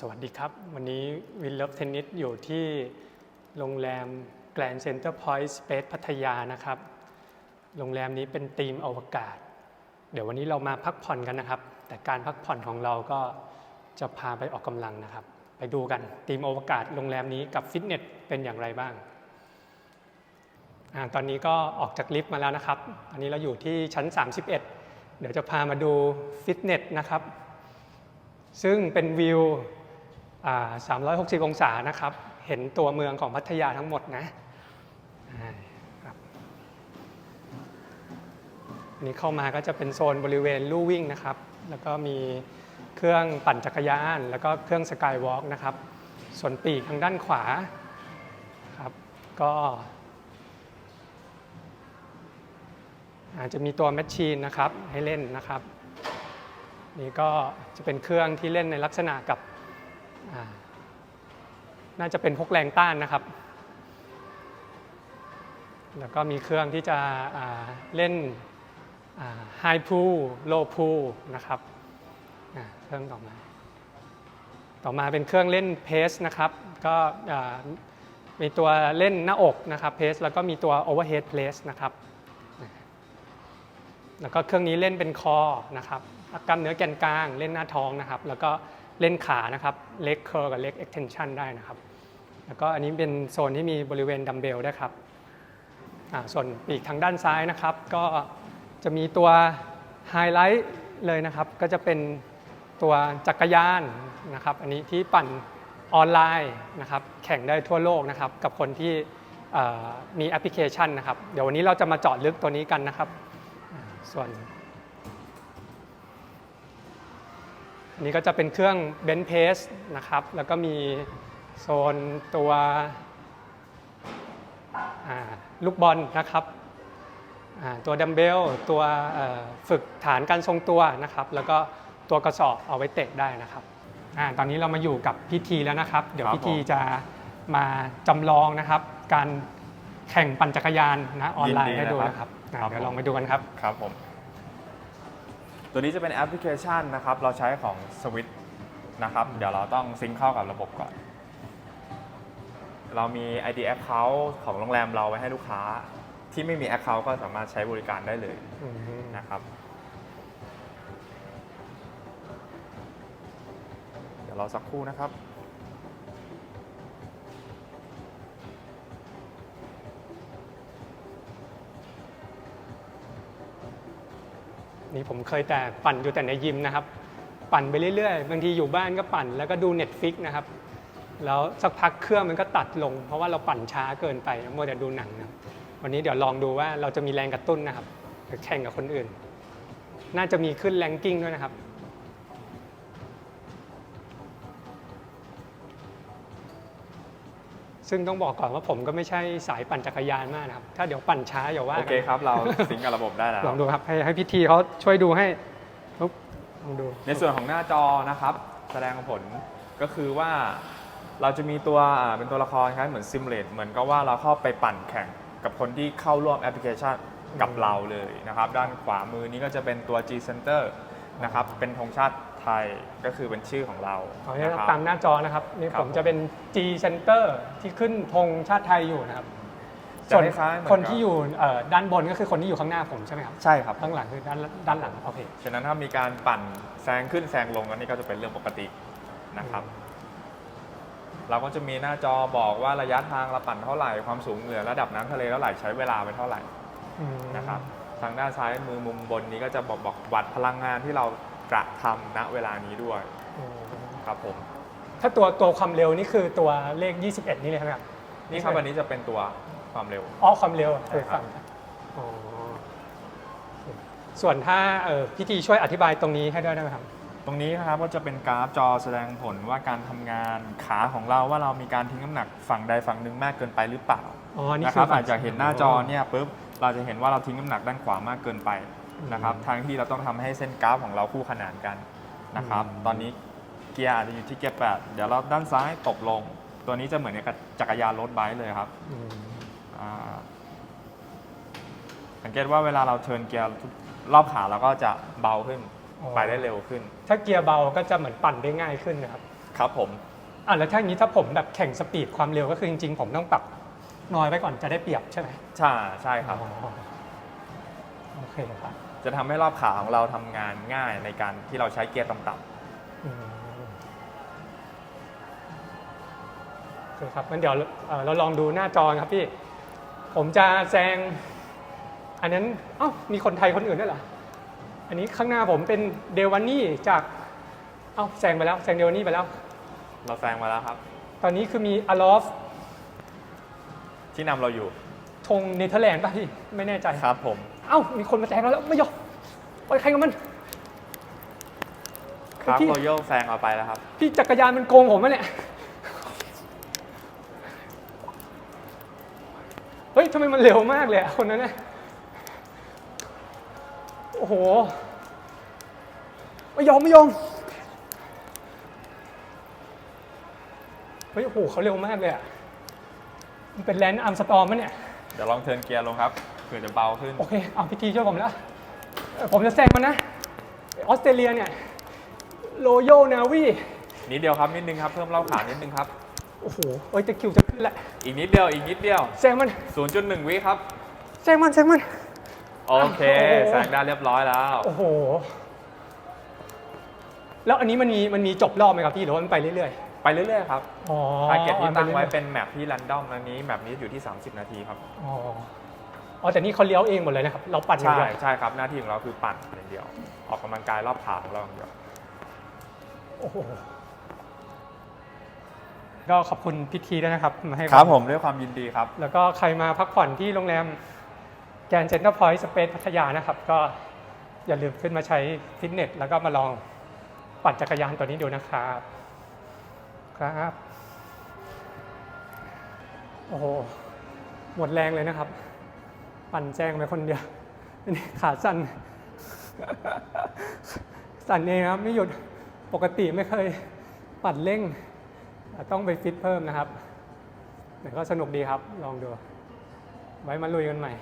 สวัสดีครับ วันนี้วินเลิฟเทนนิสอยู่ที่โรงแรมแกรนเซ็นเตอร์พอยต์สเปซพัทยานะครับ โรงแรมนี้เป็นธีมอวกาศ เดี๋ยววันนี้เรามาพักผ่อนกันนะครับ แต่การพักผ่อนของเราก็จะพาไปออกกำลังนะครับ ไปดูกันธีมอวกาศโรงแรมนี้กับฟิตเนสเป็นอย่างไรบ้างอตอนนี้ก็ออกจากลิฟต์มาแล้วนะครับ อันนี้เราอยู่ที่ชั้น 31 เดี๋ยวจะพามาดูฟิตเนสนะครับ ซึ่งเป็นวิว 360 องศานะครับ เห็นตัวเมืองของพัทยาทั้งหมดนะนนี้เข้ามาก็จะเป็นโซนบริเวณลู่วิ่งนะครับ แล้วก็มีเครื่องปั่นจักรยาน แล้วก็เครื่องสกายวอล์กนะครับ ส่วนปีกทางด้านขวาครับก็อาจจะมีตัวแมชชีนนะครับให้เล่นนะครับ นี่ก็จะเป็นเครื่องที่เล่นในลักษณะกับ น่าจะเป็นพวกแรงต้านนะครับ แล้วก็มีเครื่องที่จะเล่นไฮพูลโลพูนะครับเครื่องต่อมา ต่อมาเป็นเครื่องเล่นเพสนะครับ ก็มีตัวเล่นหน้าอกนะครับเพสแล้วก็มีตัวโอเวอร์เฮดเพลสนะครับ แล้วก็เครื่องนี้เล่นเป็นคอนะครับ กล้ามเนื้อแกนกลาง เล่นหน้าท้องนะครับ แล้วก็เล่นขานะครับ เล็กเคอร์กับเล็กเอ็กเทนชันได้นะครับ แล้วก็อันนี้เป็นโซนที่มีบริเวณดัมเบลด้วยครับส่วนปีกทางด้านซ้ายนะครับ ก็จะมีตัวไฮไลท์เลยนะครับ ก็จะเป็นตัวจักรยานนะครับ อันนี้ที่ปั่นออนไลน์นะครับ แข่งได้ทั่วโลกนะครับ กับคนที่มีแอปพลิเคชันนะครับ เดี๋ยววันนี้เราจะมาเจาะลึกตัวนี้กันนะครับ ส่วน อันนี้ก็จะเป็นเครื่องเบนเพสนะครับ แล้วก็มีโซนตัวอ่าลูกบอลนะครับอ่าตัวดัมเบลตัวเอ่อฝึกฐานการทรงตัวนะครับ แล้วก็ตัวกระสอบเอาไว้เตะได้นะครับอาตอนนี้เรามาอยู่กับพิธีแล้วนะครับ เดี๋ยวครับพิธีผมจะมาจำลองนะครับ การแข่งปั่นจักรยานนะออนไลน์ยินดีให้ดูนะครับนะครับอ่าครับเดี๋ยวผมลองไปดูกันครับครับผม ตัวนี้จะเป็นแอปพลิเคชันนะครับ เราใช้ของ Switch นะครับ เดี๋ยวเราต้องซิงค์เข้ากับระบบก่อน เรามี ID Account ของโรงแรมเราไว้ให้ลูกค้า ที่ไม่มี Account ก็สามารถใช้บริการได้เลยอืมนะครับ เดี๋ยวเราสักครู่นะครับ นี่ผมเคยแต่ปั่นอยู่แต่ในยิมนะครับ ปั่นไปเรื่อยๆ บางทีอยู่บ้านก็ปั่นแล้วก็ดู Netflix นะครับ แล้วสักพักเครื่องมันก็ตัดลง เพราะว่าเราปั่นช้าเกินไปมัวแต่ดูหนังนะวันนี้เดี๋ยวลองดูว่าเราจะมีแรงกระตุ้นนะครับแข่งกับคนอื่น น่าจะมีขึ้นแรงกิ้งด้วยนะครับ ซึ่งต้องบอกก่อนว่าผมก็ไม่ใช่สายปั่นจักรยานมากนะครับ ถ้าเดี๋ยวปั่นช้าอย่าว่าโอกัเคครับ เราซิงค์กับระบบได้แล้วลองดูครับให้ให้พิธีเขาช่วยดูให้ปุ๊บลองดู ในส่วนของหน้าจอนะครับ แสดงผลก็คือว่าเราจะมีตัวอ่าเป็นตัวละครคล้ายเหมือนซิมเลตเหมือนกับว่าเราเข้าไปปั่นแข่งกับคนที่เข้าร่วมแอปพลิเคชันกับเราเลยนะครับ ด้านขวามือนี้ก็จะเป็นตัว G Center นะครับเป็นธงชาติ ไทยก็คือเป็นชื่อของเราขอให้นะครับ ตามหน้าจอนะครับนี่ครับผมจะเป็น G Center ที่ขึ้นธงชาติไทยอยู่นะครับจะส่วนคล้ายๆเหมือนคนกับที่อยู่เอ่อด้านบนก็คือคนที่อยู่ข้างหน้าผมใช่ไหมครับใช่ครับ ข้างหลังคือด้านด้านหลังโอเค ฉะนั้นถ้ามีการปั่นแซงขึ้นแซงลงอันนี้ก็จะเป็นเรื่องปกตินะครับ เราก็จะมีหน้าจอบอกว่าระยะทางเราปั่นเท่าไหร่ความสูงเหนือระดับน้ำทะเลเท่าไหร่ใช้เวลาไปเท่าไหร่อืมนะครับ ทางด้านซ้ายมือมุมบนนี้ก็จะบอกบอกวัดพลังงานที่เรา กระทำณเวลานี้ด้วยอืมครับผมถ้าตัวตัวความเร็วนี่คือตัวเลข 21 นี่เลยใช่ไหมครับนี่ครับอันนี้จะเป็นตัวความเร็วอ๋อความเร็วใช่คือครับฝั่งอ๋อส่วนถ้าเอ่อพิธีช่วยอธิบายตรงนี้ให้ด้วยได้ไหมครับ ตรงนี้นะครับก็จะเป็นกราฟจอแสดงผลว่าการทำงานขาของเราว่าเรามีการทิ้งน้ำหนักฝั่งใดฝั่งหนึ่งมากเกินไปหรือเปล่าอ๋อนี่นะคืครัอบฝั่งอาจจะเห็นหน้าจอเนี่ยปุ๊บเราจะเห็นว่าเราทิ้งน้ำหนักด้านขวามากเกินไป นะครับอืมทางที่เราต้องทำให้เส้นกราฟของเราคู่ขนานกันนะครับอืมตอนนี้เกียร์อาจจะอยู่ที่เกียร์แปดเดี๋ยวเราด้านซ้ายตกลง ตัวนี้จะเหมือนกับจักรยานรถไบค์เลยครับอืมอ่าสังเกตว่าเวลาเราเทิร์นเกียร์ทุกรอบขาเราก็จะเบาขึ้นอ๋อไปได้เร็วขึ้น ถ้าเกียร์เบาก็จะเหมือนปั่นได้ง่ายขึ้นนะครับ ครับผมอะแล้วถ้าอย่างนี้ถ้าผมแบบแข่งสปีดความเร็วก็คือจริงๆ ผมต้องปรับน้อยไว้ก่อนจะได้เปรียบใช่ไหมใช่ใช่ครับอ๋อโอเคครับ จะทำให้รอบขาของเราทำงานง่ายในการที่เราใช้เกียร์ต่ำอืมโอเคครับงั้นเดี๋ยวเอ่อเราลองดูหน้าจอครับพี่ ผมจะแซง อันนั้น เอ้า มีคนไทยคนอื่นด้วยเหรอ อันนี้ข้างหน้าผมเป็นเดวานี่จาก เอ้า แซงไปแล้ว แซงเดวานี่ไปแล้ว ๆเราแซงมาแล้วครับ ตอนนี้คือมีอลอฟที่นำเราอยู่ธงเนเธอร์แลนด์ป่ะพี่ ไม่แน่ใจ ครับผม เอ้ามีคนมาแซงเราแล้วไม่ยอมไปใครกับมัน ครับพี่โรโยแซงเราไปแล้วครับ พี่จักรยานมันโกงผมมะเนี่ย เฮ้ยทำไมมันเร็วมากเลยอะคนนั้นน่ะโอ้โห ไม่ยอมไม่ยอม เฮ้ย โอ้โหเขาเร็วมากเลยอะมันเป็นแลนด์อาร์มสตอร์มมะเนี่ย เดี๋ยวลองเทิร์นเกียร์ลงครับเผื่อจะเบาขึ้น โอเค เอาพิธีช่วยผมแล้วเอ่อผมจะแซงมันนะ ออสเตรเลียเนี่ยโรโยนาวีนิดเดียวครับนิดนึงครับ เพิ่มเล่าขานิดนึงครับ โอ้โห เอ้ยจะคิวจะขึ้นแหละ อีกนิดเดียวอีกนิดเดียว แซงมัน 0.1 วิครับ แซงมัน แซงมัน โอเคโอ้โห แซงได้เรียบร้อยแล้ว โอ้โห แล้วอันนี้มันมีมันมีจบรอบไหมครับพี่หรือว่ามันไปเรื่อยไปเรื่อยๆครับๆ อ๋อทาร์เก็ตที่ตั้งไว้รื่อยๆเป็นแมปที่รันดอมอันนี้แมปนี้อยู่ที่ 30 นาทีครับ อ๋อ อ๋อแต่นี่เขาเลี้ยวเองหมดเลยนะครับ เราปั่นอย่างใช่เดียวใช่ครับหน้าที่ของเราคือปั่นอย่างเดียว ออกกำลังกายรอบขาของเราอย่างเดียว โอ้โหก็ขอบคุณพิธีด้วยนะครับมาให้ครับผมด้วยความยินดีครับ แล้วก็ใครมาพักผ่อนที่โรงแรมแกรนด์เซ็นเตอร์พอยต์สเปซพัทยานะครับ ก็อย่าลืมขึ้นมาใช้ฟิตเนส แล้วก็มาลองปั่นจักรยานตัวนี้ดูนะครับ ครับ โอ้โหหมดแรงเลยนะครับ ปั่นแจงไปคนเดียวนี่ขาสั่น สั่นเองครับไม่หยุดปกติไม่เคยปั่นเร่ง ต้องไปฟิตเพิ่มนะครับแต่ก็สนุกดีครับลองดู ไว้มาลุยกันใหม่